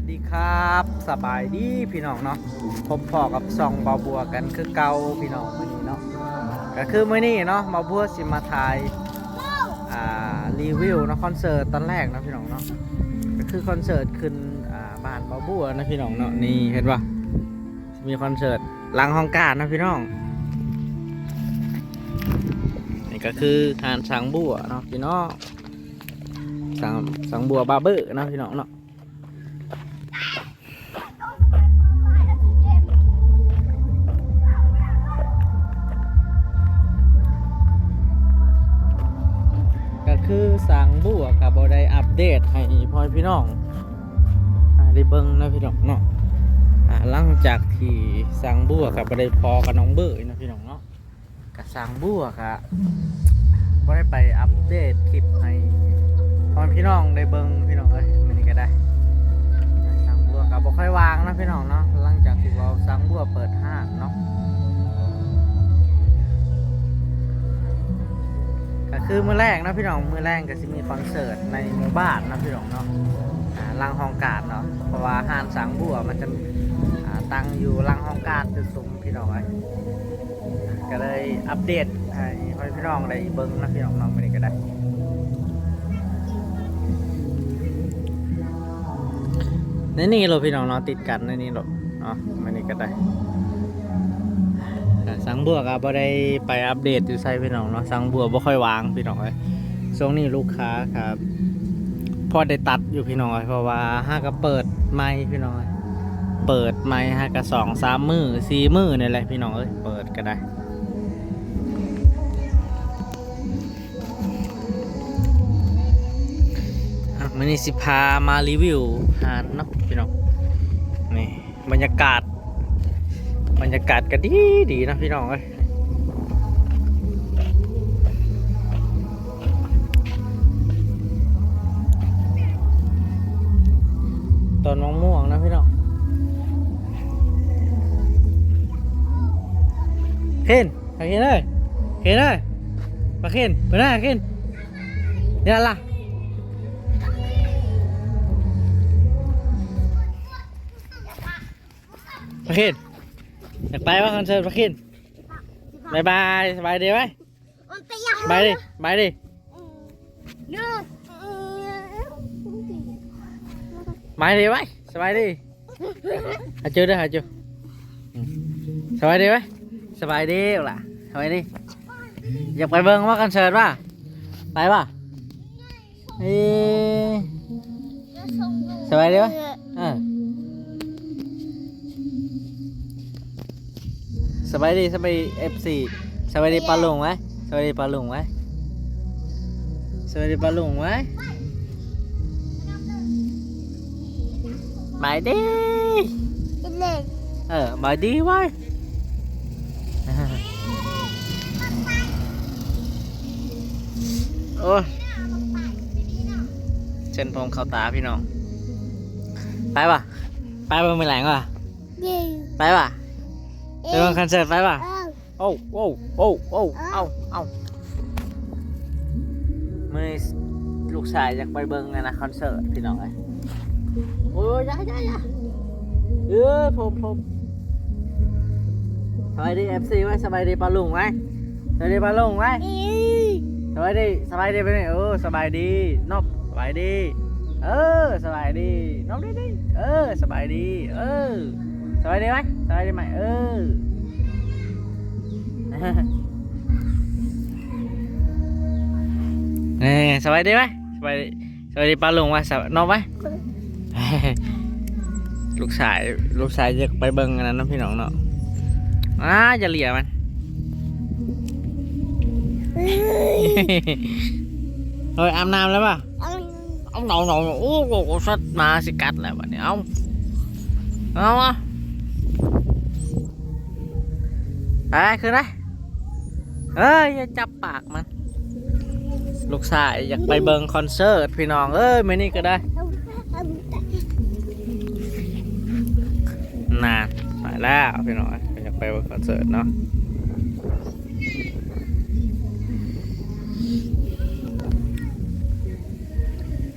วัสดีครับ สบายดีพี่น้องเนาะพบพอกับซองบาบัวกันคือเก่าพี่น้องมื้อนี้เนาะก็คือมื้อนี้เนาะบาบัวสิมาถ่ายอ่ารีวิวเนาะคอนเสิร์ตตอนแรกนะพี่น้องเนาะก็คือคอนเสิร์ตขึ้นอ่าบ้านบาบัวนะพี่น้องเนาะนี่เห็นปะมีคอนเสิร์ตหลังห้องการนะพี่น้องนี่ก็คือหานสังบัวเนาะพี่น้องสังสังบัวบาเบอร์นะพี่น้องเนาะ กับบได้อัปเดตให้พ่อพี่น้องอ่าได้เบิ่งนะพี่น้องเนาะอ่าหลังจากที่สังบัวกับบได้พอกับน้องเบอร์นะพี่น้องเนาะกับสังบัวกับ่ได้ไปอัปเดตคลิปให้พ่อพี่น้องได้เบิ่งพี่น้องเอ้ยมันนี่ก็ได้สังบัวกับบ่ค่อยวางนะพี่น้องเนาะหลังจากที่เราสังบัวเปิดห้างเนาะ คือมือแรกนะพี่น้องมือแรกก็จะมีคอนเสิร์ตในหมู่บ้านนะพี่น้องเนาะลังห้องการเนาะเพราะว่าห้านสังบัวมันจะตั้งอยู่ลังห้องการจุดสูงพี่น้องก็เลยอัปเดตให้พี่น้องได้เบิ้งนะพี่น้องน้องไม่ได้ก็ได้ในนี่เราพี่น้องเนาะติดกันในนี่หรอเนาะไม่ได้ก็ได้ งบัวก็บ่ได้ไปอัปเดตอยู่ไซพี่น้องเนาะสังบัวบ่ค่อยวางพี่น้องเอ้ยช่วงนี้ลูกค้าครับพอได้ตัดอยู่พี่น้องเอ้ยเพราะว่าห้าก็เปิดไม้พี่น้องเปิดไม้ห้าก็สองสามมือสี่มือนี่แหละพี่น้องเอ้ยเปิดก็ได้มื้อนี้สิพามารีวิวหาดเนาะพี่น้องนี่บรรยากาศ บรรยากาศก็ดีดีนะพี่น้องเอ้ยต้นมะม่วงนะพี่น้องเข็นไปเข็นเลยเข็นเลยมาเข็นไปได้เข็นเดี๋ยวล่ะมาเข็น อยากไปว่าคอนเสิร์ตพักขินบายบายสบายดีไหมมันไปยังบายดิบายดิเนื้อบายดีไหมสบายดีหาเจอเด้อหาเจออืมสบายดีไหมสบายดีเอาล่ะสบายดีอยากไปเบิ่งว่าคอนเสิร์ตป่ะไปป่ะเอ้ยสบายดีไหมเออ สบายดีสบายเอฟซีสบายดีปลาลุงไหมสบายดีปลาลุงไหมสบายดีปลาลุงไหมบายดีกินเลยเออบายดีไว้ยโอ้ยเส้นผมเข้าตาพี่น้อง ไปป่ะ ไปเบิ่งมือแหลงป่ะยิงไปป่ะ ไปเบิ่งคอนเสิร์ตไปป่ะเอ้าโอ้โอ้โอ้โอ้เอาเอามือลูกชายอยากไปเบิ่งไงนะคอนเสิร์ตพี่น้องไอ้ยโอ้ยอยาอยาอยาเออผมผมสบายดีเอฟซีไว้สบายดีปลาลุงไว้สบายดีปลาลุงไว้อีสบายดีสบายดีไปไหนเออสบายดีนบสบายดี เออสบายดีนบดีดีเออสบายดี เออ สบายดีไหมสบายดีไหมเออเอ้ยสบายดีไหมสบายดีสบายดีปลาลุงวะสบนอนไหมลูกชายลูกชายจะไปเบิ่งอันนั้นนะพี่น้องเนาะอ่าจะเหลี่ยมันเฮ้ยอาบน้ำแล้วป่ะเอาเอาหนองหนองโอ้โหสัตว์มาสิกัดแล้วบัดนี้เอาเอาอะ ไปขึ้นได้เอ้ยอย่าจับปากมัน ลูกชายอยากไปเบิงคอนเสิร์ตพี่น้องเอ้ยไม่นี่ก็ได้เอาเอานานไปแล้วพี่น้องอยากไปเบิงคอนเสิร์ตเนาะ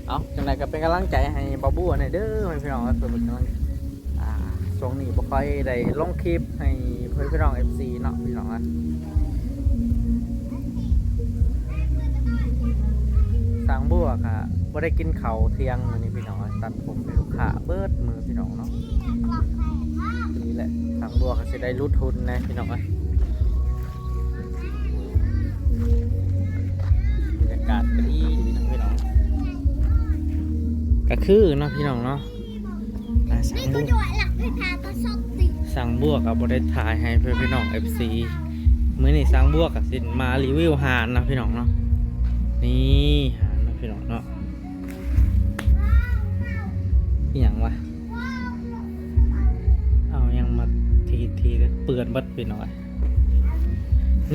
เอาจังไดก็เป็นกำลังใจให้บาบูหน่อยเด้อพี่น้องครับเพื่อนเป็นกำลัง ช่วงนี้บ่ค่อยได้ลงคลิปให้เพื่อนพี่น้อง FC เนาะพี่น้องอะสางบัวค่ะบ่ได้กินเขาเที่ยงมื้อนี้พี่น้องอะตัดผมให้ลูกค้าเบิดมือพี่น้องเนาะนี่แหละสางบัวก็สิได้รุดทุนนะพี่น้องอะบรรยากาศก็ดีดีนะพี่น้องก็คือเนาะพี่น้องเนาะอ่าสั่งบก็ว สั่งบวกกับบได้ถ่ายให้เพื่อนพี่น้อง FC มื้อนี้สั่งบวกกับสินมารีวิวหารนะพี่น้องเนาะนี่หารนะพี่น้องเนาะอย่างวะเอายังมาทีทีเปื่อนบัดไปหน่อย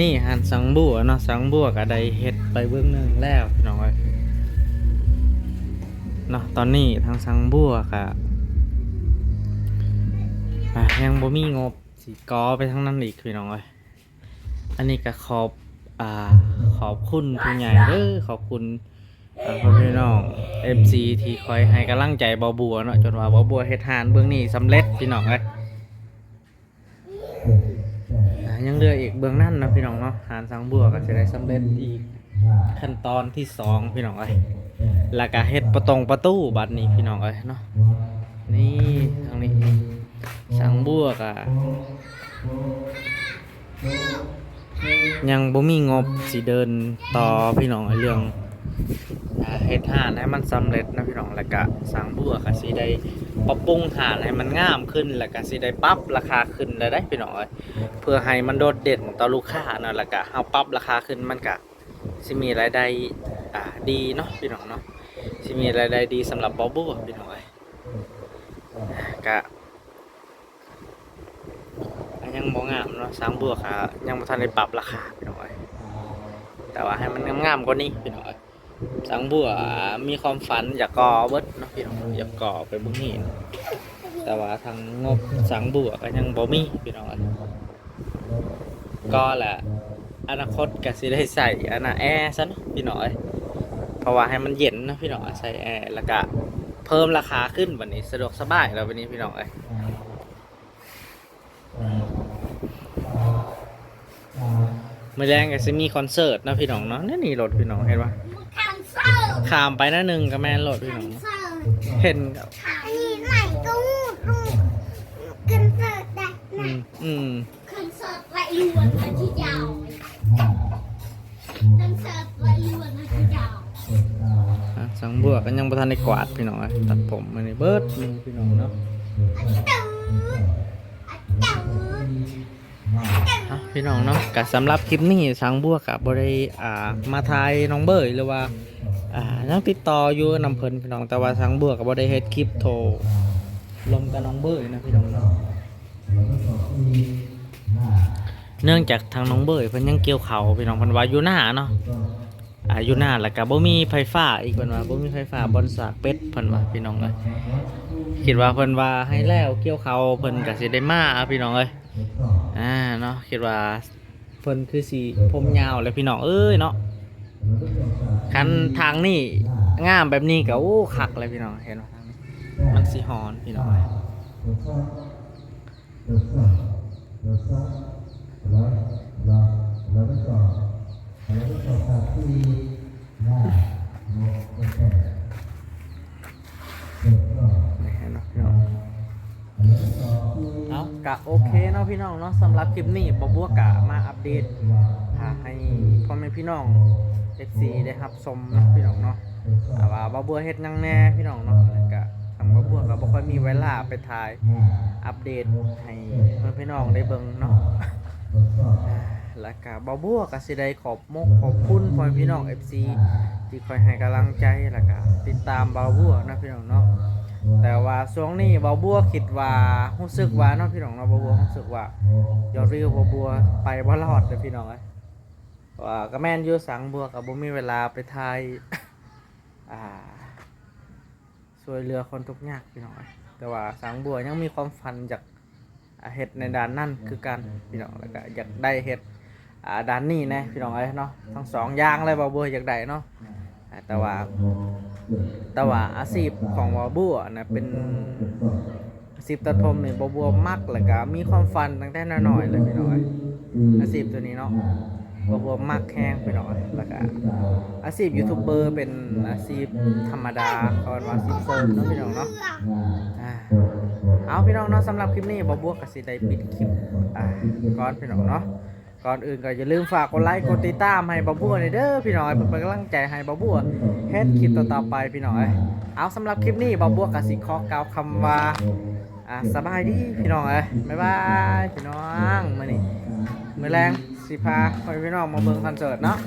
นี่หารสังบัวเนาะสังบัวกับไดเฮ็ดไปเบื้องหนึ่งแล้วพี่น้องเอ้ยเนาะตอนนี้ทางสังบัวค่ะ อะยังบ่มีงบสีกอไปทั้งนั้นอีกพี่น้องเอ้ยอันนี้ก็ขอบอ่าขอบคุณผู้ใหญ่เด้อขอบคุณอ่าพ่อพี่น้อง FC ที่คอยให้กำลังใจบาบัวเนาะจนว่าบาบัวเฮ็ดทานเบื้องนี้สำเร็จพี่น้องเอ้ยอะยังเหลืออีกเบื้องนั้นนะพี่น้องเนาะหานสังบัวก็จะได้สำเร็จอีกขั้นตอนที่สองพี่น้องเอ้ยแล้วก็เฮ็ดประตงประตูบัดนี้พี่น้องเอ้ยเนาะนี่ทางนี้ สังบัวกะยังบ่มีงบสิเดินต่อพี่น้องเอ้ยเรื่องเฮ็ดหานให้มันสำเร็จนะพี่น้องแล้วก็สังบัวก็สิได้ปรับปรุงหานให้มันงามขึ้นแล้วก็สิได้ปรับราคาขึ้นได้ได้พี่น้องเอ้ยเพื่อให้มันโดดเด่นต่อลูกค้าเนาะแล้วก็เฮาปรับราคาขึ้นมันก็สิมีรายได้อ่าดีเนาะพี่น้องเนาะที่มีรายได้ดีสำหรับบอบบูพี่น้องเอ้ยกะ ยังบ่งามเนาะสร้างบัวค่ะยังบ่ทันได้ปรับราคาพี่น้องเอ้ยแต่ว่าให้มันงามๆกว่านี้พี่น้องเอ้ยสร้างบัวมีความฝันอยากก่อเบิดเนาะพี่น้องอยากก่อไปเบิ่งนี่เนาะแต่ว่าทางงบสร้างบัวก็ยังบ่มีพี่น้องเอ้ยก็แหละอนาคตก็สิได้ใส่อันน่ะแอร์ซะเนาะพี่น้องเอ้ยเพราะว่าให้มันเย็นนะพี่น้องใส่แอร์แล้วก็เพิ่มราคาขึ้นวันนี้สะดวกสบายแล้ววันนี้พี่น้องเอ้ยเมื่อแรงก็จะมีคอนเสิร์ตนะพี่น้องเนาะนี่นี่รถพี่น้องเห็นปะทางเซอร์ขามไปนะหนึ่งก็แม่นรถพี่น้องเซอร์เห็นกับขายไหนก็มูดลูกคอนเสิร์ตได้อืนะมอืมคอนเสิร์ตไรลวนอาทิตย์ยาวคอนเสิร์ตไรลวนอาทิตย์ยาวอะสังบัวก็ยังประทานในกวาดพี่น้องเอ้ยตัดผมมาในเบิร์ดมือพี่น้องเนาะ อาทิตย์ตื่นอาทิตย์ตื่นอะพี่น้องเนาะก็สำหรับคลิปนี้สังบัวกับบริอ่ามาทายน้องเบยหรือว่าอ่ายังติดต่ออยู่นำเพลินพี่น้องแต่ว่าสังบัวกับบริเฮ็ดคลิปโทรลมกับน้องเบยนะพี่น้องเนาะเนื่องจากทางน้องเบยเพิ่นยังเกี่ยวเขาพี่น้องเพิ่นว่าอยู่หน้าเนาะอายู่หน้าแล้วก็บ่มีไฟฟ้าอีกเพิ่นว่าบ่มีไฟฟ้าบนสากเป็ดเพิ่นว่าพี่น้องเอ้ยคิดว่าเพิ่นว่าให้แล้วเกี่ยวเขาเพิ่นก็สิได้มาพี่น้องเอ้ย เนาะคิดว่าเพิ่นคือสีผมยาวเลยพี่น้องเอ้ยเนาะคันทางนี่งามแบบนี้ก็โอ้คักเลยพี่น้องเห็นไหมมันสีหอนพี่น้องนี่เห็นไหมพี่น้อง เอากะโอเคเนาะพี่น้องเนาะสำหรับคลิปนี้บบัวกะมาอัปเดตหาให้พ่อแม่พี่น้อง FC ได้รับชมเนาะพี่น้องเนาะอ่าว่าบบัวเฮ็ดยังแน่พี่น้องเนาะแล้วก็ทางบบัวก็บ่ค่อยมีเวลาไปถ่ายอัปเดตให้เพื่อนพี่น้องได้เบิ่งเนาะแล้วก็บบัวก็สิได้ขอบมกขอบคุณพ่อแม่พี่น้อง FC ที่คอยให้กำลังใจแล้วก็ติดตามบาบัวนะพี่น้องเนาะ แต่ว่าช่วงนี้บาบัวคิดว่ารู้สึกว่าเนาะพี่น้องเนาะบาบัวรู้สึกว่ายอดวิวบาบัวไปบ่รอดเลยพี่น้องเอ้ยว่าก็แม่นอยู่สังบัวกับบ่มีเวลาไปถ่ายอ่าช่วยเหลือคนทุกข์ยากพี่น้องเอ้ยแต่ว่าสังบัวยังมีความฝันอยากเฮ็ดในด้านนั่นคือกันพี่น้องแล้วก็อยากได้เฮ็ดอ่าด้านนี้นะพี่น้องเอ้ยเนาะทั้งสองอย่างเลยบาบัวอยากได้เนาะ แต่ว่าแต่ว่าอาชีพของบอบัวนะเป็นอาชีพตัดผมนี่บอบัวมักแล้วก็มีความฝันตั้งแต่น้อยๆเลยพี่น้อยอาชีพตัวนี้เนาะบอบัวมักแห้งพี่น้อยแล้วก็อาชีพยูทูบเบอร์เป็นอาชีพธรรมดาเขาเรียกว่าอาชีพเสริมเนาะพี่น้องเนาะเอาพี่น้องเนาะสำหรับคลิปนี้บอบัวก็สิได้ปิดคลิปก่อนพี่น้องเนาะ ก่อนอื่นก็อย่าลืมฝากกดไลค์กดติดตามให้บอบัวหน่อยเด้อพี่น้อยเพื่อเป็นกำลังใจให้บอบัวเฮ็ดคลิปต่อๆไปพี่น้อย เอาสำหรับคลิปนี้บอบัวกับสิคอกล่าวคำว่าอะสบายดีพี่น้องเอ้ยบ๊ายบายพี่น้องมานี่มือแรงสิพาไปพี่น้องมาเบิ่งคอนเสิร์ตเนาะ